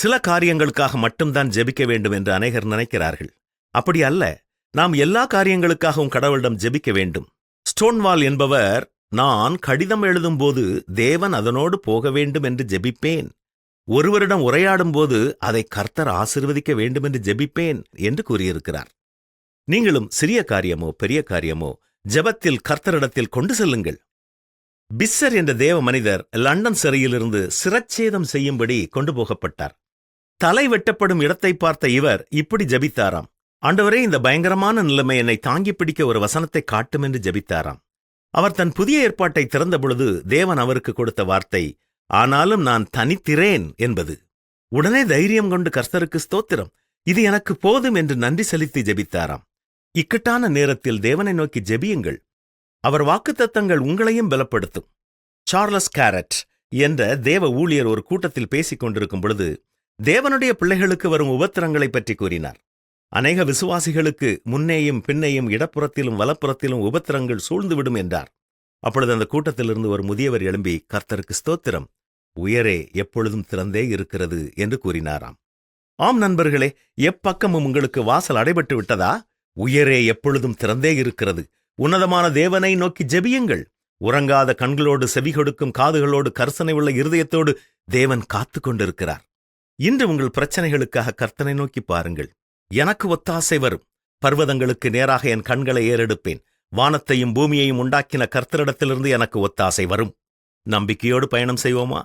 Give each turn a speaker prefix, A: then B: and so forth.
A: சில காரியங்களுக்காக மட்டும்தான் ஜெபிக்க வேண்டும் என்று அநேகர் நினைக்கிறார்கள். அப்படி அல்ல நாம் எல்லா காரியங்களுக்காகவும் கடவுளிடம் ஜெபிக்க வேண்டும். ஸ்டோன்வால் என்பவர் நான் கடிதம் எழுதும்போது தேவன் அதனோடு போக வேண்டும் என்று ஜெபிப்பேன். ஒருவரிடம் உரையாடும் போது அதை கர்த்தர் ஆசிர்வதிக்க வேண்டும் என்று ஜெபிப்பேன் என்று கூறியிருக்கிறார். நீங்களும் சிறிய காரியமோ பெரிய காரியமோ ஜெபத்தில் கர்த்தரிடத்தில் கொண்டு செல்லுங்கள். பிஸ்ஸர் என்ற தேவ மனிதர் லண்டன் சிறையிலிருந்து சிரச்சேதம் செய்யும்படி கொண்டு போகப்பட்டார். தலை வெட்டப்படும் இடத்தை பார்த்த இவர் இப்படி ஜெபித்தாராம். ஆண்டவரே இந்த பயங்கரமான நிலைமை என்னை தாங்கி பிடிக்க ஒரு வசனத்தை காட்டும் என்று ஜெபித்தாராம். அவர் தன் புதிய ஏற்பாட்டை திறந்தபொழுது தேவன் அவருக்கு கொடுத்த வார்த்தை ஆனாலும் நான் தனித்திரேன் என்பது. உடனே தைரியம் கொண்டு கர்த்தருக்கு ஸ்தோத்திரம். இது எனக்கு போதும் என்று நன்றி செலுத்தி ஜெபித்தாராம். இக்கட்டான நேரத்தில் தேவனை நோக்கி ஜெபியுங்கள். அவர் வாக்குத்தத்தங்கள் உங்களையும் பலப்படுத்தும். சார்லஸ் கேரட் என்ற தேவ ஊழியர் ஒரு கூட்டத்தில் பேசிக் கொண்டிருக்கும் பொழுது தேவனுடைய பிள்ளைகளுக்கு வரும் உபத்திரங்களைப் பற்றி கூறினார். அநேக விசுவாசிகளுக்கு முன்னேயும் பின்னேயும் இடப்புறத்திலும் வலப்புறத்திலும் உபத்திரங்கள் சூழ்ந்துவிடும் என்றார். அப்பொழுது அந்த கூட்டத்திலிருந்து ஒரு முதியவர் எழும்பி கர்த்தருக்கு ஸ்தோத்திரம் உயரே எப்பொழுதும் திறந்தே இருக்கிறது என்று கூறினாராம். ஆம் நண்பர்களே எப்பக்கமும் உங்களுக்கு வாசல் அடைபட்டு விட்டதா? உயரே எப்பொழுதும் திறந்தே இருக்கிறது. உன்னதமான தேவனை நோக்கி ஜெபியுங்கள். உறங்காத கண்களோடு செவி கொடுக்கும் காதுகளோடு கர்சனை உள்ள இருதயத்தோடு தேவன் காத்துக் கொண்டிருக்கிறார் இன்று உங்கள் பிரச்சனைகளுக்காக கர்த்தனை நோக்கி பாருங்கள். எனக்கு ஒத்தாசை வரும். பர்வதங்களுக்கு நேராக என் கண்களை ஏறெடுப்பேன். வானத்தையும் பூமியையும் உண்டாக்கின கர்த்தரிடத்திலிருந்து எனக்கு ஒத்தாசை வரும். நம்பிக்கையோடு பயணம் செய்வோமா?